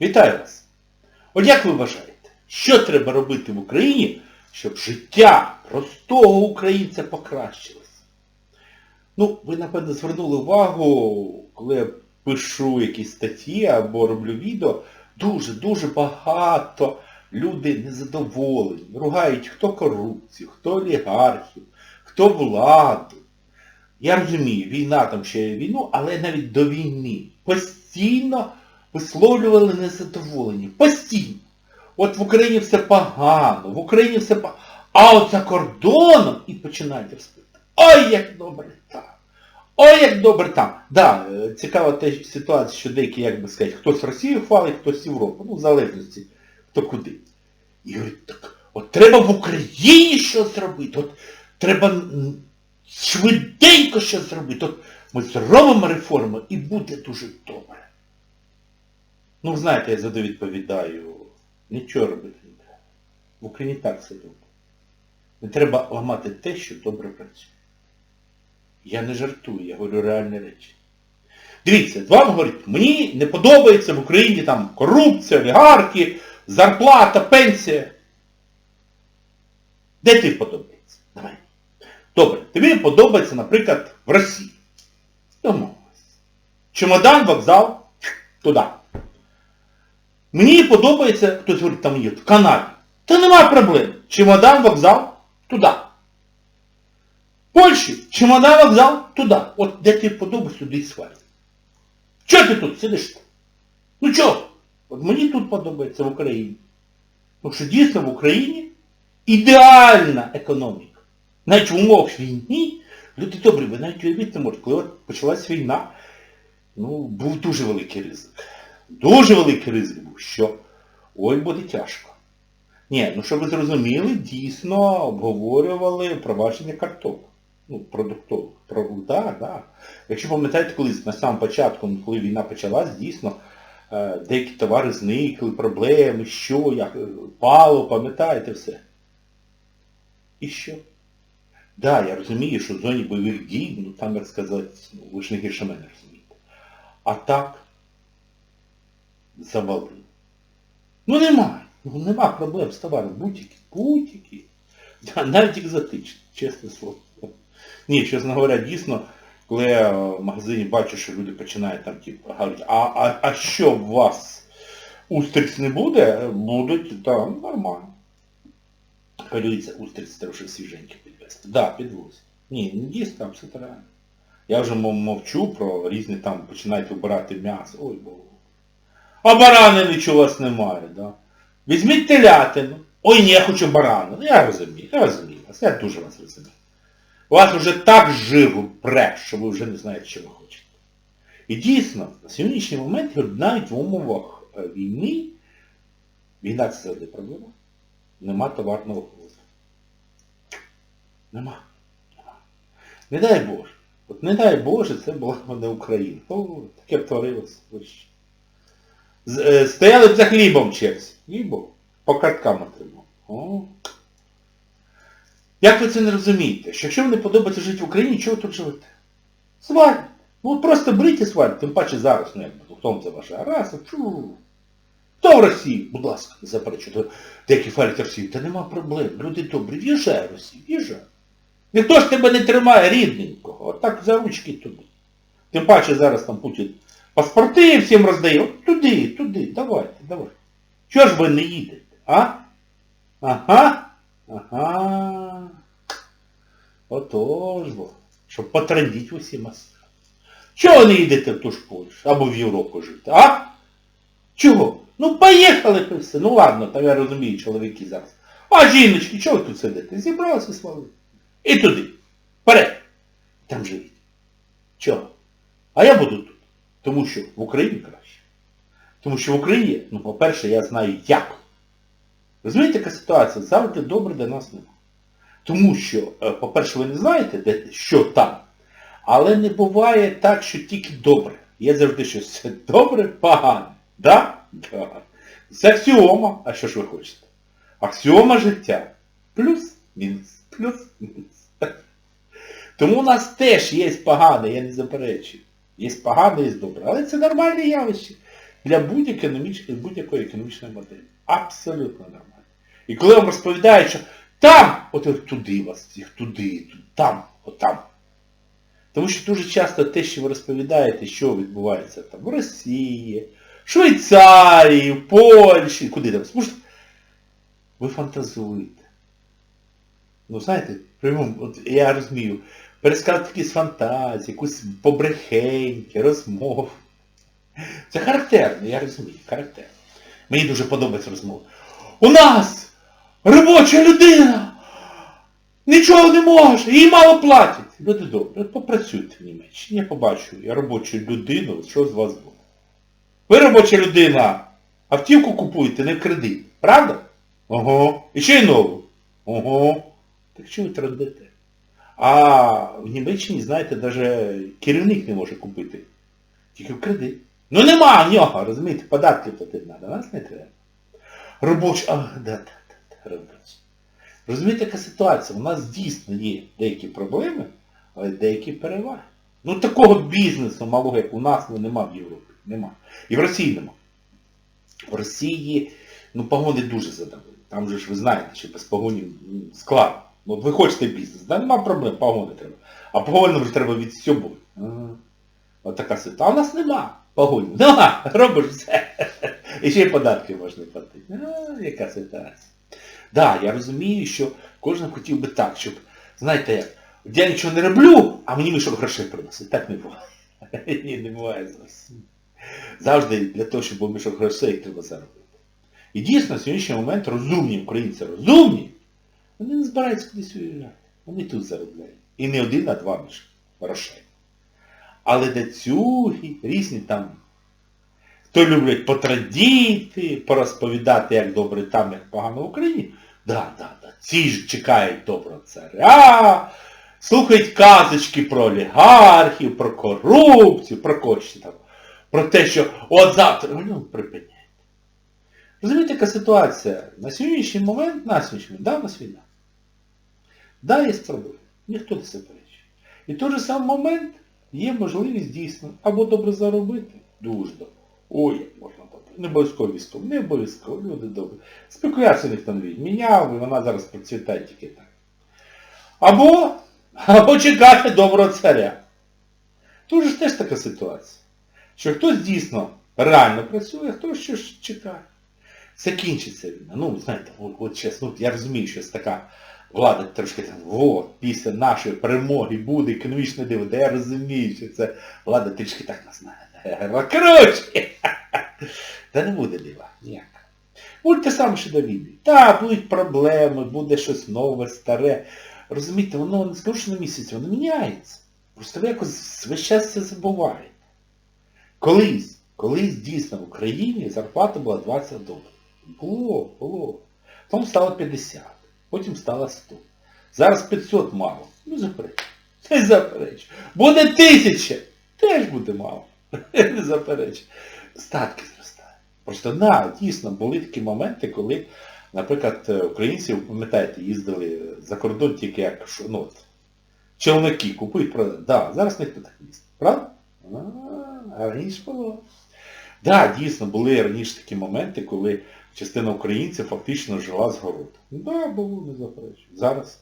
Вітаю вас! От як ви вважаєте, що треба робити в Україні, щоб життя простого українця покращилось? Ну, ви, напевно, звернули увагу, коли я пишу якісь статті або роблю відео, дуже-дуже багато люди незадоволені, ругають хто корупцію, хто олігархів, хто владу. Я розумію, війна там ще є війну, але навіть до війни постійно висловлювали незадоволення. Постійно. От в Україні все погано, в Україні все погано. А от за кордоном і починають розповідати. Ой, як добре там. Ой, як добре там. Да, е, цікава те ситуація, що деякі, як би сказати, хтось Росію хвалить, хтось Європу. Ну, в залежності, хто куди. І говорить, так, от треба в Україні щось зробити. От треба швиденько щось зробити. От ми зробимо реформу і буде дуже добре. Ну, знаєте, я завжди відповідаю, нічого робити не треба. В Україні так все добре. Не треба ламати те, що добре працює. Я не жартую, я говорю реальні речі. Дивіться, вам говорять, мені не подобається в Україні там корупція, олігархи, зарплата, пенсія. Де тобі подобається? Давай. Добре, тобі подобається, наприклад, в Росії. Домовились. Чемодан, вокзал, туди. Мені подобається, хтось говорить, там є, в Канаді. Та нема проблем. Чемодан, вокзал, туди. Польщі, чемодан, вокзал, туди. От де тобі подобається, туди і сваль. Чого ти тут сидиш? Ну чого? От мені тут подобається в Україні. Тому що дійсно в Україні ідеальна економіка. Навіть в умовах війни, люди добрі, ви навіть уявити не можете, коли почалась війна, ну, був дуже великий ризик. Дуже великий ризик що ой буде тяжко. Ні, ну щоб ви зрозуміли, дійсно обговорювали провадження карток. Ну, продуктових. Про, да, да. Якщо пам'ятаєте, колись на самому початку, ну, коли війна почалась, дійсно, е, деякі товари зникли, проблеми, що, як, е, пало, пам'ятаєте все. І що? Так, да, я розумію, що в зоні бойових дій, ну там, як сказати, ну, ви ж не гірше мене розумієте. А так, завалили. Ну немає. Ну нема проблем з товаром. Будь-які, будь-які. Да, навіть екзотичні, чесне слово. Ні, чесно говоря, дійсно, коли я в магазині бачу, що люди починають там, типу, говорити, а, а, а що у вас устриць не буде? Будуть, так, ну, нормально. Хвилюється устриць вже свіженькі підвезти. Да, підвозять. Ні, не дійсно, там все реально. Я вже мовчу про різні там, починають вибирати м'ясо. Ой, бо. А барани нічого у вас немає, да? Візьміть телятину. Ой, ні, я хочу барану. Ну, я розумію, я розумію вас, я дуже вас розумію. У вас вже так живо пре, що ви вже не знаєте, що ви хочете. І дійсно, на сьогоднішній момент навіть в умовах е, війни, війна це завжди проблема, нема товарного ввозу. Нема. Нема. Не дай Боже. От не дай Боже, це була не Україна. О, таке б творилось. ви що. З- е, Стояли б за хлібом черзі. І Бог. По карткам отримав. О. Як ви це не розумієте? Що якщо вам не подобається жити в Україні, чого тут живете? Сваль. Ну просто беріть і сваль, тим паче зараз, ну якби, ну, хто вам заважає? Раз, а чу. Хто в Росії? Будь ласка, не заперечуйте. Деякі фалять Росію. Та нема проблем. Люди добрі, в'їжджай в Росію. Ніхто ж тебе не тримає рідненького. Отак за ручки туди. Тим паче зараз там Путін паспорти всім роздає. От туди, туди, давайте, давайте. Чого ж ви не їдете, а? Ага, ага. Отож бо. Щоб потрандіть усі маси. Чого не їдете в ту ж Польщу або в Європу жити, а? Чого? Ну поїхали ви все. Ну ладно, там я розумію, чоловіки зараз. А жіночки, чого ви тут сидите? Зібралися слави. І туди. Вперед. Там живіть. Чого? А я буду тут. Тому що в Україні краще. Тому що в Україні, ну, по-перше, я знаю як. Розумієте, яка ситуація? Завжди добре для нас нема. Тому що, е, по-перше, ви не знаєте, де, що там. Але не буває так, що тільки добре. Є завжди щось добре, погане. Да? Да. Це аксіома. А що ж ви хочете? Аксіома життя. Плюс-мінус. Плюс-мінус. Тому у нас теж є погане, я не заперечую. Є погане, є добре. Але це нормальне явище. для будь-якої економічної, будь-якої економічної моделі. Абсолютно нормально. І коли вам розповідають, що там, от туди вас, всіх, туди, там, от там. Тому що дуже часто те, що ви розповідаєте, що відбувається там в Росії, Швейцарії, в Польщі, куди там, слушайте, ви фантазуєте. Ну, знаєте, прямо, от я розумію, пересказати якісь фантазії, якусь побрехеньки, розмови. Це характерно, я розумію, характерно. Мені дуже подобається розмова. У нас робоча людина нічого не може, їй мало платять. Люди добре, попрацюйте в Німеччині, я побачу, я робочу людину, що з вас буде. Ви робоча людина, автівку купуєте не в кредит, правда? Ого. І ще й нову. Ого. Так чого ви трендите? А в Німеччині, знаєте, навіть керівник не може купити. Тільки в кредит. Ну нема в нього, розумієте, податки платити треба, нас не треба. Робоча, а, да, да, да, робоча. Розумієте, яка ситуація? У нас дійсно є деякі проблеми, але деякі переваги. Ну такого бізнесу малого, як у нас, ну нема в Європі. Нема. І в Росії нема. В Росії, ну, погони дуже задавили. Там же ж ви знаєте, що без погонів ну, складно. Ну, от ви хочете бізнес, да нема проблем, погони треба. А погони вже треба від відстьобувати. Ага. От така ситуація. А в нас нема погонів. Нема, робиш все. І ще й податки можна платити. А, яка ситуація. Так, да, я розумію, що кожен хотів би так, щоб, знаєте як, я нічого не роблю, а мені мішок грошей приносить. Так не буває. Ні, не буває зовсім. Завжди для того, щоб був мішок грошей, треба заробити. І дійсно, на сьогоднішній момент розумні українці розумні, вони не збираються кудись уїжджати. Вони тут заробляють. І не один, а два мішки грошей. Але децюги, різні там, хто люблять потрадіти, порозповідати, як добре там, як погано в Україні, да, да, да, ці ж чекають доброго царя, слухають казочки про олігархів, про корупцію, про кошти там, про те, що от завтра, ну, припиняйте. Розумієте, яка ситуація? На сьогоднішній момент, на сьогоднішній да, у нас війна. Да, є проблеми. Ніхто не заперечує. І в той же самий момент є можливість дійсно або добре заробити, дуже добре. Ой, як можна добре. Не обов'язково військово, не обов'язково, люди добре. Спекуляцію ніхто не відміняв, і вона зараз процвітає тільки так. Або, або чекати доброго царя. Тут же теж така ситуація. Що хтось дійсно реально працює, а хтось щось чекає. Закінчиться війна. Ну, знаєте, от, от зараз, ну, я розумію, що це така влада трошки от, після нашої перемоги буде економічне диво, я розумію, що це влада трішки так нас знає. Коротше! Та не буде дива, ніяк. Буде те саме, що до війни. Так, будуть проблеми, буде щось нове, старе. Розумієте, воно не скажу, що на місяць, воно міняється. Просто ви якось весь час це забуваєте. Колись, колись дійсно в Україні зарплата була 20 доларів. Було, було. Потім стало 50, потім стало 100. Зараз 500 мало. Ну заперечу. Не заперечу. Буде 1000, теж буде мало. Не заперечу. Статки зростають. Просто на, дійсно, були такі моменти, коли, наприклад, українці, ви пам'ятаєте, їздили за кордон тільки як ну, от, челноки купують, продають. Да, зараз ніхто так їздить. Правда? А, а раніше було. Так, да, дійсно, були раніше такі моменти, коли частина українців фактично жила з городу. Так, да, було, не заперечую. Зараз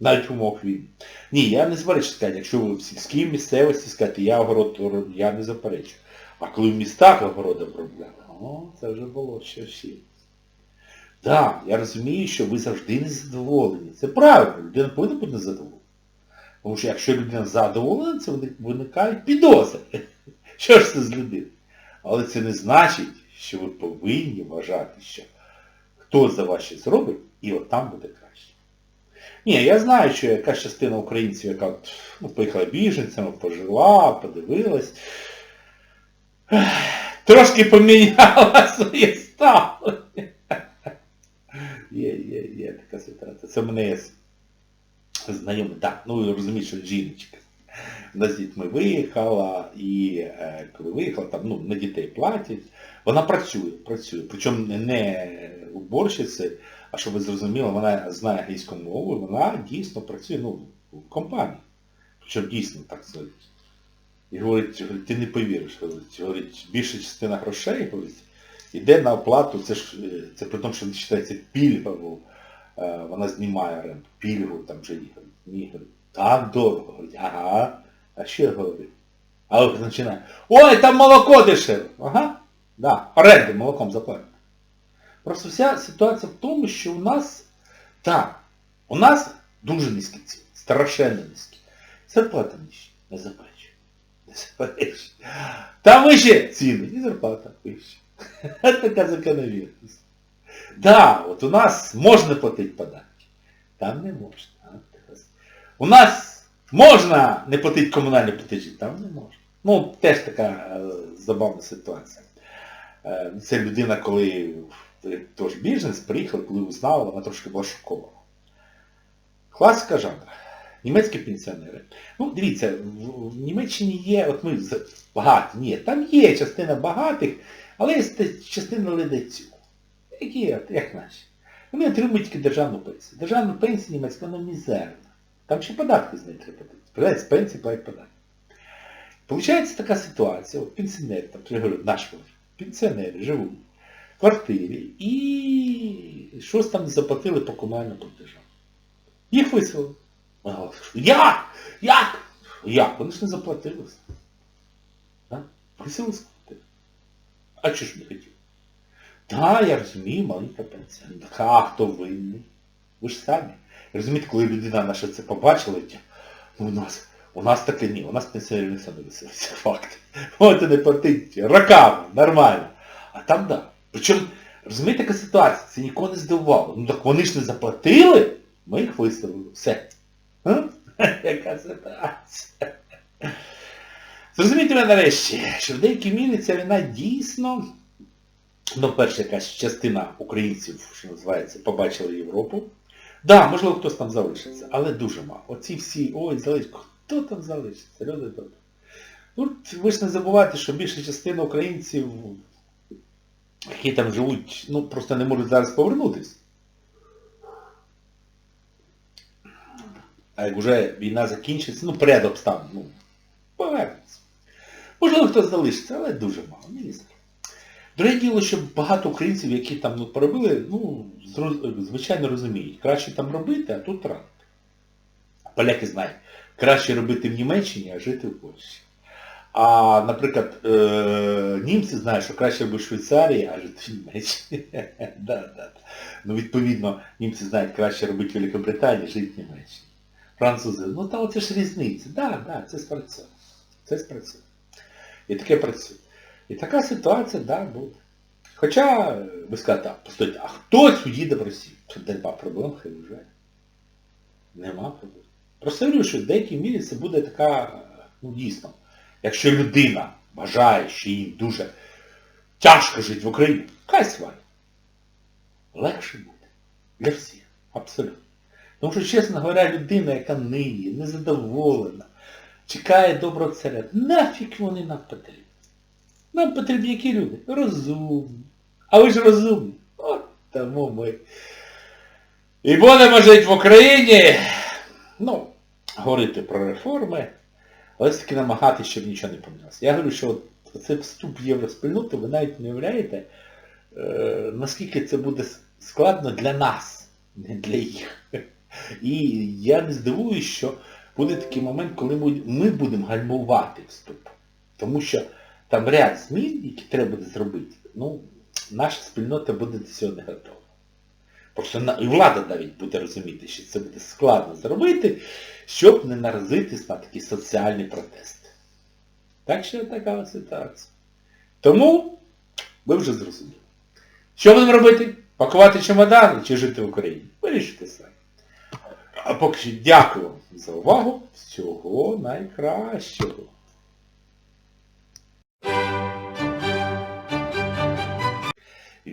навіть в умовах війни. Ні, я не заперечую сказати, якщо ви в сільській місцевості сказати, я огород, я не заперечую. А коли в містах огороди обробляли, о, це вже було ще ще. Так, да, я розумію, що ви завжди не задоволені. Це правильно, людина повинна бути незадоволена. Тому що якщо людина задоволена, це виникають підозри. Що ж це з людини? Але це не значить, що ви повинні вважати, що хто за вас щось зробить, і от там буде краще. Ні, я знаю, що якась частина українців, яка ну, поїхала біженцями, пожила, подивилась, трошки поміняла своє ставлення. Є, є, є така ситуація. Це мене є знайомий, так, ну ви що жіночка. Вона з дітьми виїхала, і е, коли виїхала, там, ну, на дітей платять. Вона працює, працює. Причому не уборщицею, а щоб ви зрозуміли, вона знає англійську мову, вона дійсно працює ну, в компанії. Причому дійсно так сказати. І говорить, ти не повіриш, говорить, говорить, більша частина грошей, говорить, йде на оплату, це ж е, це при тому, що вважається пільга, бо е, вона знімає оренду, пільгу там вже їхали. Так дорого. Ага. А що я говорю? А от починає. Ой, там молоко дешеве. Ага. Да, оренду молоком заплатить. Просто вся ситуація в тому, що у нас, так, у нас дуже низькі ціни, страшенно низькі. Зарплата нижча, не заперечую. Не заперечую. Там вище ціни, і зарплата вища. Така закономірність. Да, от у нас можна платити податки. Там не можна. У нас можна не платити комунальні платежі, там не можна. Ну, теж така е, забавна ситуація. Е, це людина, коли тож біженець приїхав, коли узнала, вона трошки була шокована. Класика жанра. Німецькі пенсіонери. Ну, дивіться, в, Німеччині є, от ми багаті, ні, там є частина багатих, але є частина ледацюк. Які, як наші. Вони отримують тільки державну пенсію. Державна пенсія німецька, вона мізерна. Там ще податки з неї треба з пенсії, платять податки. Получається така ситуація, от пенсіонери, там, я говорю, наші пенсіонери живуть в квартирі і щось там заплатили по комунальним платежам. Їх виселили. Як? Як? Як? Вони ж не заплатили. Да? Виселили з квартири. А чого ж не хотів? Так, я розумію, маленька пенсія. А хто винний? Ви ж самі. Розумієте, коли людина наша це побачила, ну, у нас, у нас таке ні, у нас пенсіонерів не. Це факт. І не платить роками, нормально. А там да. Причому, розумієте, яка ситуація? Це нікого не здивувало. Ну так вони ж не заплатили, ми їх виставили. Все. Яка ситуація? Зрозумійте мене нарешті, що в деякій мірі ця війна дійсно, ну, перша якась частина українців, що називається, побачила Європу. Да, можливо, хтось там залишиться, але дуже мало. Оці всі, ой, залишиться. Хто там залишиться? Люди добрі. Ну, ви ж не забувайте, що більша частина українців, які там живуть, ну, просто не можуть зараз повернутися. А як вже війна закінчиться, ну, поряд обставин, ну, повернеться. Можливо, хтось залишиться, але дуже мало, знаю. Друге діло, що багато українців, які там ну, поробили, ну, звичайно розуміють, краще там робити, а тут рано. Поляки знають, краще робити в Німеччині, а жити в Польщі. А, наприклад, е- німці знають, що краще робити в Швейцарії, а жити в Німеччині. да, да. Ну, відповідно, німці знають, краще робити в Великобританії, жити в Німеччині. Французи, ну та оце ж різниця. Да, да, це спрацює. Це спрацює. І таке працює. І така ситуація, да, буде. Хоча, ви скажете, постойте, а хтось уїде в Росію? Тут нема проблем, хай вже. Нема проблем. Просто говорю, що в деякій мірі це буде така, ну дійсно, якщо людина бажає, що їй дуже тяжко жити в Україні, хай свалить. Легше буде. Для всіх. Абсолютно. Тому що, чесно говоря, людина, яка ниє, незадоволена, чекає доброго царя, нафіг вони нам потрібні. Нам потрібні які люди? Розумні. А ви ж розумні. От тому ми. І будемо жити в Україні. Ну, говорити про реформи, але все-таки намагатися, щоб нічого не помінялося. Я говорю, що цей вступ в євроспільноту, ви навіть не уявляєте, е, наскільки це буде складно для нас, не для їх. І я не здивуюсь, що буде такий момент, коли ми будемо гальмувати вступ. Тому що там ряд змін, які треба буде зробити, ну, наша спільнота буде до цього не готова. Просто і влада навіть буде розуміти, що це буде складно зробити, щоб не наразитись на такі соціальні протести. Так що така ситуація. Тому ви вже зрозуміли. Що будемо робити? Пакувати чемодани чи жити в Україні? Вирішуйте самі. А поки що дякую вам за увагу. Всього найкращого.